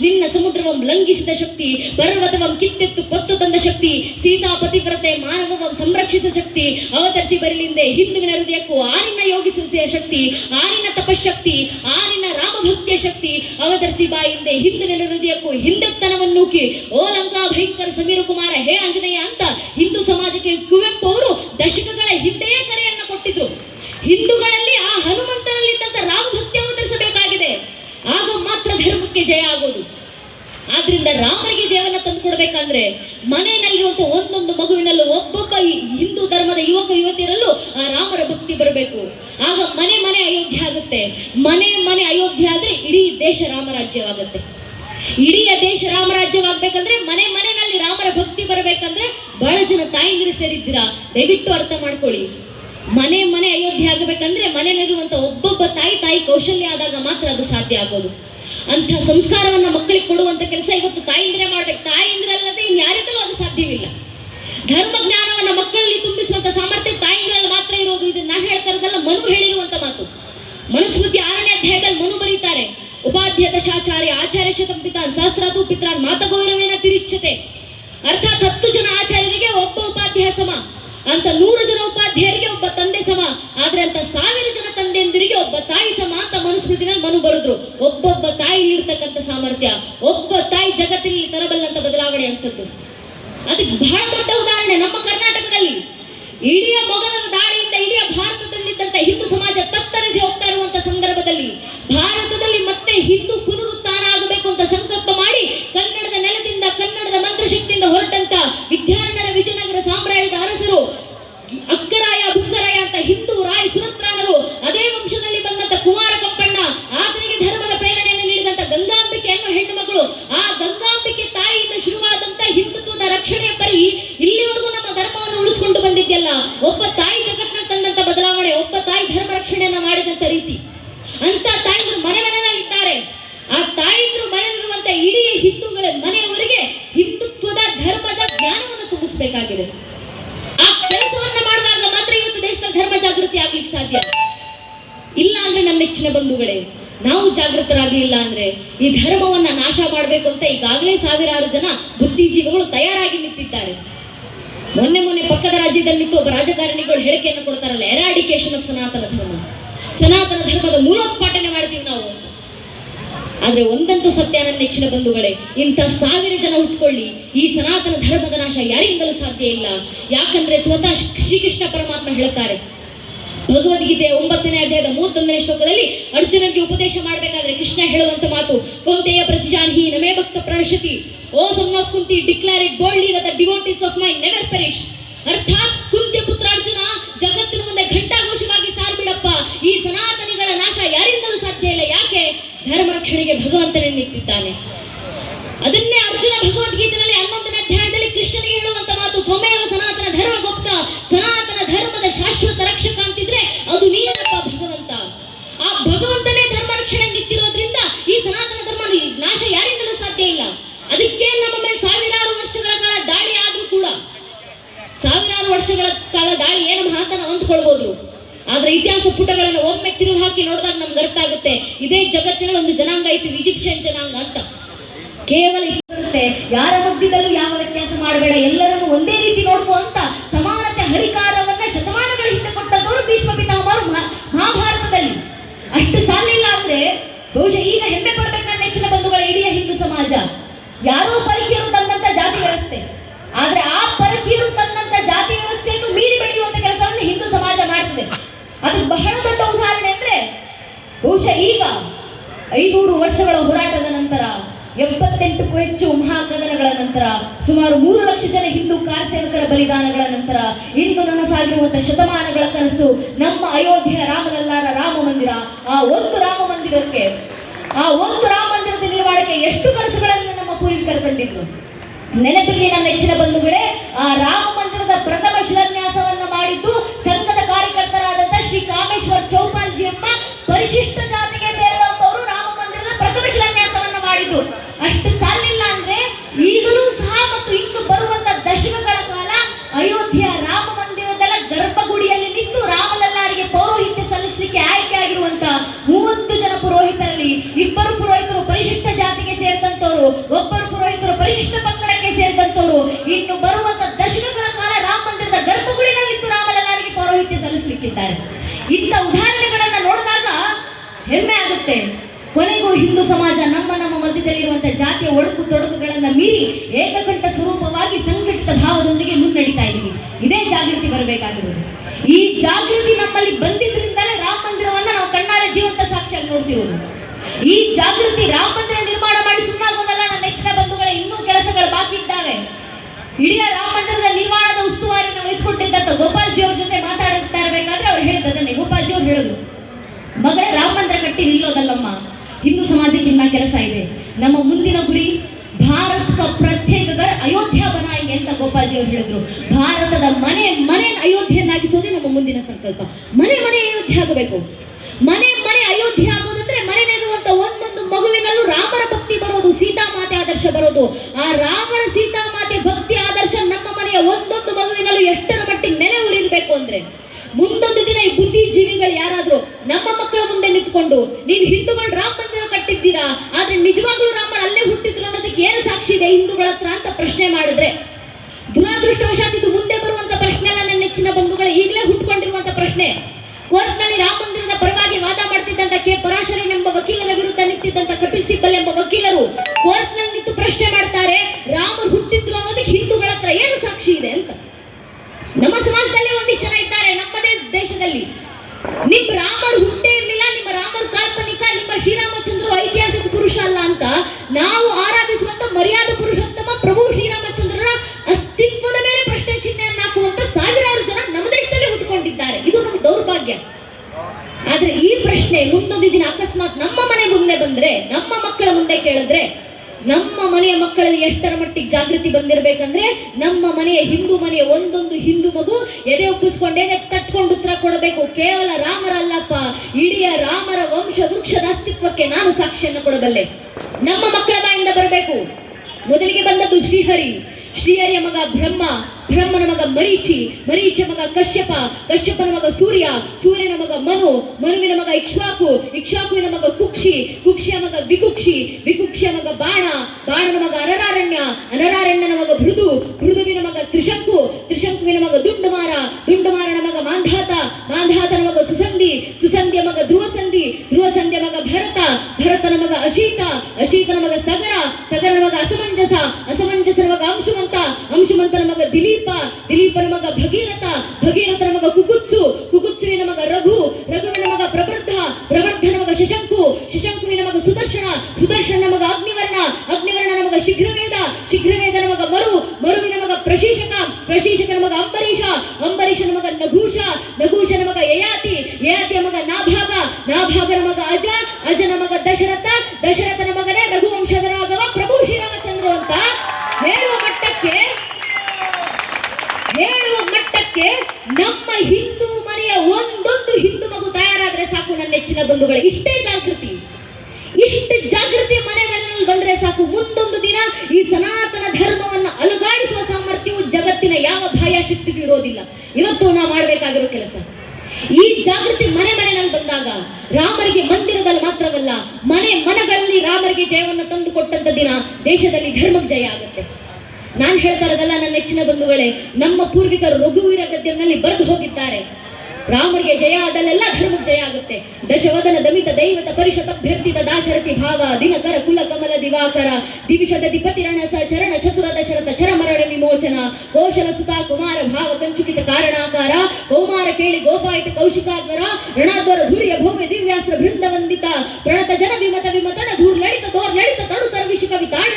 ನಿನ್ನ ಸಮುದ್ರವಂ ಲಂಘಿಸಿದ ಶಕ್ತಿ, ಪರ್ವತವಂ ಕಿತ್ತೆತ್ತು ಪತ್ತು ತಂದ ಶಕ್ತಿ ಸೀತಾ ಪತಿವ್ರತೆ ಮಾನವವಂ ಸಂರಕ್ಷಿಸಿದ ಶಕ್ತಿ, ಅವತರಿಸಿ ಬರಲಿಂದೆ ಹಿಂದುವಿನ ಹೃದಯಕ್ಕೂ ಆರಿನ ಯೋಗಿಸಿದ ಶಕ್ತಿ, ಆರಿನ ತಪಶಕ್ತಿ ಆರಿನ ರಾಮಭಕ್ತಿಯ ಶಕ್ತಿ, ಅವತರಿಸಿ ಬಾಯಿಂದೆ ಹಿಂದುವಿನ ಹೃದಯಕ್ಕೂ ಹಿಂದೆತ್ತನವನ್ನೂಕಿ ಓಲಂಕಾ ಭಯಂಕರ ಸಮೀರ ಕುಮಾರ ಹೇ ಆಂಜನೇಯ, ಅಂತ ಹಿಂದೂ ಸಮಾಜಕ್ಕೆ ಕುವೆಂಪು ಅವರು ದಶಕಗಳ ಹಿಂದೆಯೇ ಕರೆಯನ್ನ ಕೊಟ್ಟಿದ್ರು ಹಿಂದೂಗಳಲ್ಲಿ ಆ ಹನುಮಂತನಲ್ಲಿದ್ದಂತ ರಾಮಭಕ್ತಿ ಅವತರಿಸಬೇಕಾಗಿದೆ ಆಗ ಮಾತ್ರ ಧರ್ಮಕ್ಕೆ ಜಯ ಆಗೋದು ಆದ್ರಿಂದ ರಾಮರಿಗೆ ಜಯವನ್ನ ತಂದು ಕೊಡ್ಬೇಕಂದ್ರೆ ಮನೆಯಲ್ಲಿರುವಂತ ಒಂದೊಂದು ಮಗುವಿನಲ್ಲೂ ಒಬ್ಬೊಬ್ಬ ಹಿಂದೂ ಧರ್ಮದ ಯುವಕ ಯುವತಿಯರಲ್ಲೂ ಆ ರಾಮರ ಭಕ್ತಿ ಬರಬೇಕು. ಆಗ ಮನೆ ಮನೆ ಅಯೋಧ್ಯೆ ಆಗುತ್ತೆ. ಮನೆ ಮನೆ ಅಯೋಧ್ಯೆ ಆದ್ರೆ ಇಡೀ ದೇಶ ರಾಮರಾಜ್ಯವಾಗುತ್ತೆ. ಇಡೀ ದೇಶ ರಾಮರಾಜ್ಯವಾಗ್ಬೇಕಂದ್ರೆ ಮನೆ ಮನೆಯಲ್ಲಿ ರಾಮರ ಭಕ್ತಿ ಬರಬೇಕಂದ್ರೆ ಬಹಳ ಜನ ತಾಯಂದಿರು ಸೇರಿದ್ದೀರಾ? ದಯವಿಟ್ಟು ಅರ್ಥ ಮಾಡ್ಕೊಳ್ಳಿ. ಮನೆ ಮನೆ ಅಯೋಧ್ಯೆ ಆಗಬೇಕಂದ್ರೆ ಮನೆಯಲ್ಲಿರುವಂತ ಒಬ್ಬೊಬ್ಬ ತಾಯಿ ತಾಯಿ ಕೌಶಲ್ಯ ಆದಾಗ ಮಾತ್ರ ಅದು ಸಾಧ್ಯ ಆಗೋದು. ಅಂಥ ಸಂಸ್ಕಾರವನ್ನ ಮಕ್ಕಳಿಗೆ ಕೊಡುವಂತ ಕೆಲಸ ಇವತ್ತು ತಾಯಿಂದ್ರೆ ಮಾಡ್ಬೇಕು. ತಾಯಿಂದ್ರಲ್ಲದೆ ಇನ್ಯಾರಿದ್ದಲೂ ಅದು ಸಾಧ್ಯವಿಲ್ಲ. ಧರ್ಮ ಜ್ಞಾನವನ್ನ ಮಕ್ಕಳಲ್ಲಿ ತುಂಬಿಸುವಂತ ಸಾಮರ್ಥ್ಯ ತಾಯಿಂದ್ರಲ್ಲಿ ಮಾತ್ರ ಇರೋದು. ಇದನ್ನ ನಾನು ಹೇಳ್ತಾ ಮನು ಹೇಳಿರುವಂತ ಮಾತು. ಮನುಸ್ಮೃತಿ ಆರನೇ ಅಧ್ಯಾಯದಲ್ಲಿ ಮನು ಬರೀತಾರೆ ಉಪಾಧ್ಯ ದಶಾಚಾರ್ಯ ಆಚಾರ್ಯ ಶತಂಪಿತಾನ್ ಸಹಸ್ರಾತು ಪಿತ್ರಾನ್ ಮಾತಗೌರವೇನ ತಿರುಚ್ಯತೆ. ಅರ್ಥಾತ್ ಹತ್ತು ಜನ ಆಚಾರ್ಯರಿಗೆ ಒಬ್ಬ ಉಪಾಧ್ಯಾಯ ಸಮ, ಅಂತ ನೂರು ಜನ ಉಪಾಧ್ಯಾಯರಿಗೆ ಒಬ್ಬ ತಂದೆ ಸಮ. ಆದ್ರೆ ಅಂತ ಸಾವಿರ ಜನ ತಂದೆಯಂದಿರಿಗೆ ಒಬ್ಬ ತಾಯಿ ಸಮಾತ ಮನುಸ್ಮೃತಿನಲ್ಲಿ ಮನು ಬರೆದ್ರು. ಒಬ್ಬೊಬ್ಬ ತಾಯಿ ಇರ್ತಕ್ಕಂಥ ಸಾಮರ್ಥ್ಯ, ಒಬ್ಬ ತಾಯಿ ಜಗತ್ತಿನಲ್ಲಿ ತರಬಲ್ಲಂತ ಬದಲಾವಣೆ ಅಂತದ್ದು. ಅದಕ್ಕೆ ಬಹಳ ದೊಡ್ಡ ಉದಾಹರಣೆ ನಮ್ಮ ಕರ್ನಾಟಕದಲ್ಲಿ. ಇಡೀ ಮೊಘಲರ ದಾಳಿಯಿಂದ ಇಡೀ ಭಾರತದಲ್ಲಿದ್ದಂತ ಹಿಂದೂ ಸಮಾಜ ತತ್ತರಿಸಿ ಹೋಗ್ತಾ ಇರುವಂತ ಸಂದರ್ಭದಲ್ಲಿ ಭಾರತದಲ್ಲಿ ಮತ್ತೆ ಹಿಂದೂ ಪುನರುತ್ಥಾನ ಆಗಬೇಕು ಅಂತ ಸಂಕಲ್ಪ ಮಾಡಿ ಕನ್ನಡದ ನೆಲದಿಂದ ಕನ್ನಡದ ಮಂತ್ರಶಕ್ತಿಯಿಂದ ಹೊರಟಂತ ವಿದ್ಯಾರಣ್ಯರ ವಿಜಯನಗರ ಸಾಮ್ರಾಜ್ಯದ ಅರಸರು ಅಕ್ಕರಾಯ ಬುಕ್ಕರಾಯ ಅಂತ ಹಿಂದೂ ರಾಯ್ ಸುರತ್ರಾಣರು ಅದೇ ವಂಶದಲ್ಲಿ ಬಂದಂತ ಕುಮಾರ ಕಪ್ಪಣ್ಣ ಆತನಿಗೆ ಧರ್ಮದ ಪ್ರೇರಣೆಯನ್ನು ನೀಡಿದಂತ ಗಂಗಾಂಬಿಕೆ ಅನ್ನೋ ಹೆಣ್ಣು ಮಗಳು ಆ ಗಂಗಾಂಬಿಕೆ ತಾಯಿಯಿಂದ ಶುರುವಾದಂತ ಹಿಂದುತ್ವದ ರಕ್ಷಣೆಯ ಪರಿ ಇಲ್ಲಿವರೆಗೂ ನಮ್ಮ ಧರ್ಮವನ್ನು ಉಳಿಸ್ಕೊಂಡು ಬಂದಿದ್ಯಲ್ಲ ಒಬ್ಬ ತಾಯಿ ಜಗತ್ನ ತಂದಂತ ಬದಲಾವಣೆ ಒಬ್ಬ ತಾಯಿ ಧರ್ಮ ರಕ್ಷಣೆಯನ್ನ ಮಾಡಿದಂತ ರೀತಿ ಅಂತ ತಾಯಿಗಳು ಮನೆ ಮನೆಯಲ್ಲಿದ್ದಾರೆ ಆ ತಾಯಿದ್ರು ಮನೆಯಲ್ಲಿರುವಂತ ಇಡೀ ಹಿಂದೂಗಳ ಮನೆಯವರಿಗೆ ಹಿಂದುತ್ವದ ಧರ್ಮದ ಜ್ಞಾನವನ್ನು ತುಂಬಿಸಬೇಕಾಗಿದೆ ಆ ಕೆಲಸವನ್ನ ಮಾಡಿದಾಗ ಮಾತ್ರ ಇವತ್ತು ದೇಶದ ಧರ್ಮ ಜಾಗೃತಿ ಆಗ್ಲಿಕ್ಕೆ ಸಾಧ್ಯ ಇಲ್ಲ ಅಂದ್ರೆ ನನ್ನ ನೆಚ್ಚಿನ ಬಂಧುಗಳೇ, ನಾವು ಜಾಗೃತರಾಗಲಿಲ್ಲ ಅಂದ್ರೆ ಈ ಧರ್ಮವನ್ನ ನಾಶ ಮಾಡಬೇಕು ಅಂತ ಈಗಾಗಲೇ ಸಾವಿರಾರು ಜನ ಬುದ್ಧಿಜೀವಿಗಳು ತಯಾರಾಗಿ ನಿಂತಿದ್ದಾರೆ. ಮೊನ್ನೆ ಮೊನ್ನೆ ಪಕ್ಕದ ರಾಜ್ಯದಲ್ಲಿ ನಿಂತು ಒಬ್ಬ ರಾಜಕಾರಣಿಗಳು ಹೇಳಿಕೆಯನ್ನು ಕೊಡ್ತಾರಲ್ಲ ಎರಾಡಿಕೇಶನ್ ಆಫ್ ಸನಾತನ ಧರ್ಮ. ಸನಾತನ ಧರ್ಮದ ಮೂಲೋತ್ಪಾಟನೆ ಮಾಡ್ತೀವಿ ನಾವು ಆದ್ರೆ ಒಂದಂತೂ ಸತ್ಯ ನನ್ನ ನೆಚ್ಚಿನ ಬಂಧುಗಳೇ, ಇಂಥ ಸಾವಿರ ಜನ ಉಟ್ಕೊಳ್ಳಿ, ಈ ಸನಾತನ ಧರ್ಮದ ನಾಶ ಯಾರಿಂದಲೂ ಸಾಧ್ಯ ಇಲ್ಲ. ಯಾಕಂದ್ರೆ ಸ್ವತಃ ಶ್ರೀಕೃಷ್ಣ ಪರಮಾತ್ಮ ಹೇಳ್ತಾರೆ ಭಗವದ್ಗೀತೆಯ ಒಂಬತ್ತನೇ ಅಧ್ಯಾಯದ ಮೂವತ್ತೊಂದನೇ ಶ್ಲೋಕದಲ್ಲಿ ಅರ್ಜುನನಿಗೆ ಉಪದೇಶ ಮಾಡಬೇಕಾದ್ರೆ ಕೃಷ್ಣ ಹೇಳುವಂತ ಮಾತು, ಕೌಂತೆಯ ಪ್ರತಿಜಾನ್ಹಿ ನಮೇ ಭಕ್ತ ಪ್ರಣಶತಿ, O son of Kunti declare it boldly the devotees of my never perish ಅರ್ಥಾತ್ ಕುಂತ್ಯ ಪುತ್ರ ಅರ್ಜುನ, ಜಗತ್ತಿನ ಮುಂದೆ ಘಂಟಾಘೋಷವಾಗಿ ಸಾರ್ಬಿಡಪ್ಪ, ಈ ಸನಾತನಿಗಳ ನಾಶ ಯಾರಿಂದಲೂ ಸಾಧ್ಯ ಇಲ್ಲ, ಯಾಕೆ? ಧರ್ಮ ರಕ್ಷಣೆಗೆ ಭಗವಂತನೇ ನಿಂತಿದ್ದಾನೆ. ಅದನ್ನೇ ಅರ್ಜುನ ಭಗವದ್ಗೀತೆಯಲ್ಲಿ ಹನ್ನೊಂದನೇ ಅಧ್ಯಾಯದಲ್ಲಿ ಕೃಷ್ಣನಿಗೆ ಹೇಳುವಂತ ಮಾತು, ತ್ವಮೇವ ಸನಾತನ ಧರ್ಮ ಗುಪ್ತ ಸನಾತನ ಧರ್ಮದ ಶಾಶ್ವತ ರಕ್ಷಕ ಅಂತಿದ್ರೆ ಅದು ನೀನಪ್ಪ ಭಗವಂತ ಆ ಭಗವಂತನೇ ಧರ್ಮ ರಕ್ಷಣೆ ನಿಂತಿರೋದ್ರಿಂದ ಈ ಸನಾತನ ಧರ್ಮ ನಾಶ ಯಾರಿಂದಲೂ ಸಾಧ್ಯ ಇಲ್ಲ ಅದಕ್ಕೆ ನಮ್ಮ ಮೇಲೆ ಸಾವಿರಾರು ವರ್ಷಗಳ ಕಾಲ ದಾಳಿ ಆದ್ರೂ ಕೂಡ ಸಾವಿರಾರು ವರ್ಷಗಳ ಕಾಲ ದಾಳಿ ಏನು ಮಹಾತನ ಹೊಂದ್ಕೊಳ್ಬೋದು ಆದ್ರೆ ಇತಿಹಾಸ ಪುಟಗಳನ್ನು ಒಮ್ಮೆ ತಿರುವು ಹಾಕಿ ನೋಡಿದಾಗ ನಮ್ಗೆ ಅರ್ಥ ಆಗುತ್ತೆ. ಇದೇ ಜಗತ್ತಿನ ಒಂದು ಜನಾಂಗ ಐತಿ, ಈಜಿಪ್ಷಿಯನ್ ಜನಾಂಗ ಅಂತ. ಕೇವಲ ಯಾರ ಮಧ್ಯದಲ್ಲೂ ಯಾವ ವ್ಯತ್ಯಾಸ ಮಾಡಬೇಡ. ಎಲ್ಲರನ್ನು ಒಂದೇ ರೀತಿ ನೋಡ್ಕೋ ಅಂತ ಸಮಾನತೆ ಹರಿಕಾರವನ್ನ ಶತಮಾನಗಳ ಹಿಂದೆ ಕೊಟ್ಟದವರು ಭೀಷ್ಮ ಪಿತಾಮಹರು ಮಹಾ- ಮಹಾಭಾರತದಲ್ಲಿ. ಅಷ್ಟು ಸಾಲಿಲ್ಲ ಅಂದ್ರೆ ಬಹುಶಃ ಈಗ ಹೆಮ್ಮೆ ಪಡಬೇಕಾದ ನೆಚ್ಚಿನ ಬಂಧುಗಳ ಇಡೀ ಹಿಂದೂ ಸಮಾಜ. ಯಾರೋ ಪರಕೀಯರು ತಂದಂತ ಜಾತಿ ವ್ಯವಸ್ಥೆ ಆದ್ರೆ ಆ ಪರಕೀಯರು ತಂದಂತ ಜಾತಿ ವ್ಯವಸ್ಥೆಯನ್ನು ಮೀರಿ ಬೆಳೆಯುವಂತ ಕೆಲಸವನ್ನು ಹಿಂದೂ ಸಮಾಜ ಮಾಡ್ತಿದೆ ಅದಕ್ಕೆ ಬಹಳ ದೊಡ್ಡ ಉದಾಹರಣೆ ಅಂದ್ರೆ ಬಹುಶಃ ಈಗ ಐನೂರು ವರ್ಷಗಳ ಹೋರಾಟದ ನಂತರ, ಎಪ್ಪತ್ತೆಂಟಕ್ಕೂ ಹೆಚ್ಚು ಮಹಾಕದನಗಳ ನಂತರ, ಸುಮಾರು ಮೂರು ಲಕ್ಷ ಜನ ಹಿಂದೂ ಕಾರ ಸೇವಕರ ಬಲಿದಾನಗಳ ನಂತರ, ಇಂದು ನನಸಾಗಿರುವಂತಹ ಶತಮಾನಗಳ ಕನಸು ನಮ್ಮ ಅಯೋಧ್ಯೆಯ ರಾಮಲಲ್ಲಾರ ರಾಮ ಮಂದಿರ, ಆ ಒಂದು ರಾಮ ಮಂದಿರಕ್ಕೆ, ಆ ಒಂದು ರಾಮ ಮಂದಿರದ ನಿರ್ಮಾಣಕ್ಕೆ ಎಷ್ಟು ಕನಸುಗಳನ್ನು ನಮ್ಮ ಪೂರ್ವಿಕರು ಕಂಡಿದ್ರು. ನೆನಪಿಗೆ ನನ್ನ ನೆಚ್ಚಿನ ಬಂಧುಗಳೇ ಇಬ್ಬರು ಪುರೋಹಿತರು ಪರಿಶಿಷ್ಟ ಜಾತಿಗೆ ಸೇರಿದಂತವರು, ಒಬ್ಬರು ಪುರೋಹಿತರು ಪರಿಶಿಷ್ಟ ಪಂಗಡಕ್ಕೆ ಸೇರಿದಂತವರು, ಇನ್ನು ಬರುವಂತ ದಶಕಗಳ ಕಾಲ ರಾಮ ಮಂದಿರದ ಗರ್ಭಗುಡಿನಲ್ಲಿತ್ತು ರಾಮಲಲ್ಲಾರಿಗೆ ಪೌರೋಹಿತ್ಯ ಸಲ್ಲಿಸಲಿಕ್ಕಿದ್ದಾರೆ. ಇಂಥ ಉದಾಹರಣೆಗಳನ್ನ ನೋಡಿದಾಗ ಹೆಮ್ಮೆ ಆಗುತ್ತೆ. ಕೊನೆಗೂ ಹಿಂದೂ ಸಮಾಜ ನಮ್ಮ ನಮ್ಮ ಮಧ್ಯದಲ್ಲಿರುವಂತಹ ಜಾತಿಯ ಒಡಕು ತೊಡಕುಗಳನ್ನ ಮೀರಿ ಏಕಕಂಠ ಸ್ವರೂಪವಾಗಿ ಸಂಘಟಿತ ಭಾವದೊಂದಿಗೆ ಮುನ್ನಡೀತಾ ಇದ್ದೀವಿ ಇದೇ ಜಾಗೃತಿ ಬರಬೇಕಾಗಿರೋದು. ಈ ಜಾಗೃತಿ ನಮ್ಮಲ್ಲಿ ಬಂದಿದ್ರಿಂದಲೇ ರಾಮ ಮಂದಿರವನ್ನ ನಾವು ಕಣ್ಣಾರೆ ಜೀವಂತ ಸಾಕ್ಷಿಯಾಗಿ ನೋಡ್ತಿರೋದು. ಈ ಜಾಗೃತಿ ರಾಮ ಮಂದಿರ ನಿರ್ಮಾಣ ಮಾಡಿ ಸುಮ್ಮನಾಗೋದಲ್ಲ ನನ್ನ ನೆಚ್ಚಿನ ಬಂಧುಗಳ, ಇನ್ನೂ ಕೆಲಸಗಳು ಬಾಕಿ ಇದ್ದಾವೆ. ಇಡೀ ರಾಮ ಮಂದಿರದ ನಿರ್ಮಾಣದ ಉಸ್ತುವಾರಿಯನ್ನು ವಹಿಸಿಕೊಂಡಿದ್ದಂತ ಗೋಪಾಲ್ಜಿ ಅವ್ರ ಜೊತೆ ಮಾತಾಡುತ್ತಾ ಇರಬೇಕಾದ್ರೆ ಅವ್ರು ಹೇಳಿದ್ದು ಅದನ್ನೇ ಗೋಪಾಲ್ಜಿ ಅವ್ರು ಹೇಳುದು, ಮಗಳ, ರಾಮ ಮಂದಿರ ಕಟ್ಟಿ ನಿಲ್ಲೋದಲ್ಲಮ್ಮ. ಹಿಂದೂ ಸಮಾಜಕ್ಕೆ ಇನ್ನ ಕೆಲಸ ಇದೆ. ನಮ್ಮ ಮುಂದಿನ ಗುರಿ ಭಾರತದ ಪ್ರತ್ಯೇಕದ ಅಯೋಧ್ಯ ಬನಾಯಿಗೆ ಅಂತ ಗೋಪಾಲ್ಜಿ ಅವರು ಹೇಳಿದ್ರು. ಭಾರತದ ಮನೆ ಮನೆ ಅಯೋಧ್ಯೆಯನ್ನಾಗಿಸೋದೇ ನಮ್ಮ ಮುಂದಿನ ಸಂಕಲ್ಪ. ಮನೆ ಮನೆ ಅಯೋಧ್ಯೆ ಆಗಬೇಕು. ಮನೆ ಮನೆ ಅಯೋಧ್ಯೆ ಆಗೋದಂದ್ರೆ ಮನೆಯಲ್ಲಿರುವಂತ ಮಗುವಿನಲ್ಲೂ ರಾಮರ ಭಕ್ತಿ ಬರೋದು ಸೀತಾಮಾತೆ ಆದರ್ಶ ಬರೋದು. ಆ ರಾಮರ ಸೀತಾಮಾತೆ ಭಕ್ತಿ ಆದರ್ಶ ನಮ್ಮ ಮನೆಯ ಒಂದೊಂದು ಮಗುವಿನಲ್ಲೂ ಎಷ್ಟರ ಮಟ್ಟಿಗೆ ನೆಲೆ ಉರಿರ್ಬೇಕು ಅಂದ್ರೆ, ಮುಂದೊಂದು ದಿನ ಈ ಬುದ್ಧಿಜೀವಿಗಳು ಯಾರಾದ್ರೂ ನಮ್ಮ ಮಕ್ಕಳ ಮುಂದೆ ನಿಂತ್ಕೊಂಡು ನೀವು ಹಿಂದೂಗಳು ರಾಮ ಮಂದಿರ ಕಟ್ಟಿದ್ದೀರಾ? ಆದ್ರೆ ನಿಜವಾಗ್ಲೂ ರಾಮರು ಅಲ್ಲೇ ಹುಟ್ಟಿದ್ರು ಅನ್ನೋದಕ್ಕೆ ಏನು ಸಾಕ್ಷಿ ಇದೆ? ಹಿಂದೂಗಳ ಹತ್ರ ಅಂತ ಪ್ರಶ್ನೆ ಮಾಡಿದ್ರೆ, ದುರಾದೃಷ್ಟವಶಾತ್ ಇದು ಮುಂದೆ ಬರುವಂತ ಪ್ರಶ್ನೆ ಅಲ್ಲ, ನನ್ನ ನೆಚ್ಚಿನ ಬಂಧುಗಳು. ಈಗಲೇ ಹುಟ್ಕೊಂಡಿರುವಂತ ಪ್ರಶ್ನೆ. ಕೋರ್ಟ್ನಲ್ಲಿ ರಾಮ ಮಂದಿರದ ಪರವಾಗಿ ವಾದ ಮಾಡ್ತಿದ್ದಂತ ಕೆ ಪರಾಶರನ್ ಎಂಬ ವಕೀಲನ ವಿರುದ್ಧ ನಿಂತಿದ್ದಂತ ಕಪಿಲ್ ಸಿಬ್ಬಲ್ ಎಂಬ ವಕೀಲರು ಕೋರ್ಟ್ನಲ್ಲಿ ನಿಂತು ಪ್ರಶ್ನೆ ಮಾಡ್ತಾರೆ, ರಾಮರು ಹುಟ್ಟಿದ್ರು ಅನ್ನೋದಕ್ಕೆ ಹಿಂದೂಗಳ ಹತ್ರ ಏನು ಸಾಕ್ಷಿ ಇದೆ ಅಂತ. ನಮ್ಮ ಸಮಾಜದಲ್ಲಿ ಒಂದಿಷ್ಟು ಜನ ಇದ್ದಾರೆ, ನಮ್ಮದೇ ದೇಶದಲ್ಲಿ. ನಿಮ್ ರಾಮರು ಹುಟ್ಟೇ ಇರ್ಲಿಲ್ಲ ನಿಮ್ಮ ರಾಮರು ಕಾಲ್ಪನಿಕ ನಿಮ್ಮ ಶ್ರೀರಾಮಚಂದ್ರ ಐತಿಹಾಸಿಕ ಪುರುಷ ಅಲ್ಲ ಅಂತ ನಾವು ಆರಾಧಿಸುವಂತ ಮರ್ಯಾದ ಪುರುಷೋತ್ತಮ ಪ್ರಭು ಶ್ರೀರಾಮಚಂದ್ರನ ಅಸ್ತಿತ್ವದ ಮೇಲೆ ಪ್ರಶ್ನೆ ಚಿಹ್ನೆಯನ್ನು ಹಾಕುವಂತ ಸಾವಿರಾರು ಜನ ನಮ್ಮ ದೇಶದಲ್ಲಿ ಹುಟ್ಟುಕೊಂಡಿದ್ದಾರೆ ಇದು ನಮ್ಮ ದೌರ್ಭಾಗ್ಯ ಆದ್ರೆ ಈ ಪ್ರಶ್ನೆ ಮುಂದೊಂದು ದಿನ ಅಕಸ್ಮಾತ್ ನಮ್ಮ ಮನೆ ಮುಂದೆ ಬಂದ್ರೆ ನಮ್ಮ ಮಕ್ಕಳ ಮುಂದೆ ನಮ್ಮ ಮನೆಯ ಮಕ್ಕಳಲ್ಲಿ ಎಷ್ಟರ ಮಟ್ಟಿಗೆ ಜಾಗೃತಿ ಬಂದಿರಬೇಕಂದ್ರೆ, ನಮ್ಮ ಮನೆಯ ಹಿಂದೂ ಮನೆಯ ಒಂದೊಂದು ಹಿಂದೂ ಮಗು ಎದೆ ಒಪ್ಪಿಸ್ಕೊಂಡು ಎದೆ ತಟ್ಕೊಂಡು ಉತ್ತರ ಕೊಡಬೇಕು. ಕೇವಲ ರಾಮರ ಅಲ್ಲಪ್ಪ, ಇಡೀ ರಾಮರ ವಂಶ ವೃಕ್ಷದ ಅಸ್ತಿತ್ವಕ್ಕೆ ನಾನು ಸಾಕ್ಷಿಯನ್ನು ಕೊಡಬಲ್ಲೆ. ನಮ್ಮ ಮಕ್ಕಳ ಬಾಯಿಂದ ಬರಬೇಕು. ಮೊದಲಿಗೆ ಬಂದದ್ದು ಶ್ರೀಹರಿ ಶ್ರೀಹರಿಯ ಮಗ ಬ್ರಹ್ಮ, ಬ್ರಹ್ಮನ ಮಗ ಮರೀಚಿ, ಮರೀಚಿಯ ಮಗ ಕಶ್ಯಪ, ಕಶ್ಯಪನ ಮಗ ಸೂರ್ಯ, ಸೂರ್ಯನ ಮಗ ಮನು, ಮನುವಿನ ಮಗ ಇಕ್ಷ್ವಾಕು, ಇಕ್ಷ್ವಾಕುವಿನ ಮಗ ಕುಕ್ಷಿ, ಕುಕ್ಷಿಯ ಮಗ ವಿಕುಕ್ಷಿ, ವಿಕುಕ್ಷಿಯ ಮಗ ಬಾಣ, ಬಾಣನ ಮಗ ಅನರಾರಣ್ಯ, ಅನರಾರಣ್ಯನ ಮಗ ಭೃದು ಮೃದುವಿನ ಮಗ ತ್ರಿಶಂಕು, ತ್ರಿಶಂಕುವಿನ ಮಗ ದುಂಡುಮಾರ, ದುಂಡುಮಾರನ ಮಗ ಮಾಂಧಾತ, ಮಾಂಧಾತನ ಮಗ ಸುಸಂಧಿ, ಸುಸಂಧಿಯ ಮಗ ಧ್ರುವಸಂಧಿ, ಧ್ರುವಸಂಧಿಯ ಮಗ ಭರತ, ಭರತನ ಮಗ ಅಶೀತ, ಅಶೀತನ ಮಗ ಸಗರ, ಸಗರನ ಮಗ ಅಸಮಂಜಸ ಅಸಮಂಜಸನ ಮಗ ಅಂಶುಮಂತ ಅಂಶುಮಂತನ ಮಗ ದಿಲೀಪ, ದಿಲೀಪನ ಮಗ ಭಗೀರಥ, ಭಗೀರಥನ ಮಗ ಕುಕುತ್ಸು ಕುಕುತ್ಸುವಿನ ಮಗ ರಘು, ರಘುವಿನ ಮಗ ಪ್ರವೃದ್ಧ ಪ್ರವೃದ್ಧನ ಮಗ ಶಶಂಕು, ಶಶಂಕುವಿನ ಮಗ ಸುದರ್ಶನ ಸುದರ್ಶನ ಮಗ ಅಗ್ನಿವರ್ಣ, ಅಗ್ನಿವರ್ಣನ ಮಗ ಶೀಘ್ರವೇದ, ಶೀಘ್ರವೇದನ ಮಗ ಮರು, ಮರುವಿನ ಮಗ ಪ್ರಶೀಷಕ ಪ್ರಶೀಷಕನ ಮಗ ಅಂಬರೀಷ, ಅಂಬರೀಷನ ಮಗ ನಘೂಷ, ನಘೂಷನ ಮಗ ಯಯಾತಿ, ಯಯಾತಿಯ ಮಗ ನಾಭಾಗ, ನಾಭಾಗನ ಮಗ ಅಜ, ಅಜನ ಮಗ ದಶರಥ ದಶರಥನ ಮಗನೇ ರಘುವಂಶದ ರಾಘವ ಪ್ರಭು ಶ್ರೀರಾಮಚಂದ್ರ ಅಂತ ಹೇಳುವ ಮಟ್ಟಕ್ಕೆ ಹೇಳುವ ಮಟ್ಟಕ್ಕೆ ನಮ್ಮ ಹಿಂದೂ ಮನೆಯ ಒಂದೊಂದು ಹಿಂದೂ ಮಗು ತಯಾರಾದ್ರೆ ಸಾಕು ನನ್ನ ನೆಚ್ಚಿನ ಬಂಧುಗಳೇ ಇಷ್ಟೇ ಜಾಗೃತಿ. ಇಷ್ಟು ಜಾಗೃತಿ ಮನೆ ಮನೆಯಲ್ಲಿ ಬಂದ್ರೆ ಸಾಕು. ಮುಂದೊಂದು ದಿನ ಈ ಸನಾತನ ಧರ್ಮವನ್ನ ಅಲುಗಾಡಿಸುವ ಸಾಮರ್ಥ್ಯವು ಜಗತ್ತಿನ ಯಾವ ಬಾಹ್ಯ ಶಕ್ತಿಗೂ ಇರೋದಿಲ್ಲ. ಇವತ್ತು ನಾವು ಮಾಡಬೇಕಾಗಿರೋ ಕೆಲಸ. ಈ ಜಾಗೃತಿ ಮನೆ ಮನೆಯಲ್ಲಿ ಬಂದಾಗ ರಾಮರಿಗೆ ಮಂದಿರದಲ್ಲಿ ಮಾತ್ರವಲ್ಲ, ಮನೆ ಮನಗಳಲ್ಲಿ ರಾಮರಿಗೆ ಜಯವನ್ನು ತಂದು ಕೊಟ್ಟಂತ ದಿನ ದೇಶದಲ್ಲಿ ಧರ್ಮಕ್ಕೆ ಜಯ ಆಗುತ್ತೆ. ನಾನು ಹೇಳ್ತಾ ಇರೋದಲ್ಲ ನನ್ನ ನೆಚ್ಚಿನ ಬಂಧುಗಳೇ, ನಮ್ಮ ಪೂರ್ವಿಕರು ರಘುವೀರ ಗದ್ಯನಲ್ಲಿ ಬರೆದು ಹೋಗಿದ್ದಾರೆ. ರಾಮರಿಗೆ ಜಯ ಆದಲ್ಲೆಲ್ಲ ಧರ್ಮಕ್ಕೆ ಜಯ ಆಗುತ್ತೆ. ದಶವದನ ದಮಿತ ದೈವತ ಪರಿಷತ್ ಅಭ್ಯರ್ಥಿತ ದಾಶರಥಿ ಭಾವ, ದಿನಕರ ಕುಲ ಕಮಲ ದಿವಾಕರ, ದಿವಿಷದ ದಿಪತಿ ರಣಸ, ಚರಣ ಚತುರ ದಶರಥ ಚರಮರಣ ವಿಮೋಚನ ಕೋಶಲ ಸುತ ಕುಮಾರ ಭಾವ ಕಂಚುಕಿತ ಕಾರಣಾಕಾರ ಕೌಮಾರ ಕೇಳಿ ಗೋಪಾಯಿತ ಕೌಶಿಕಾಧ್ವರ, ರಣಾಧ್ವರ ಧೂರ್ಯ ಭೂಮಿ ದಿವ್ಯಾಸ್ತ್ರ ಬೃಂದ ವಂದಿತ, ಪ್ರಣತ ಜನ ವಿಮತ ವಿಮತಣ ಧೂರ್ ಲಳಿತ ದೋರ್ ಲಳಿತ ತಡು ತರ್ವಿಷ ಕವಿತಾಳ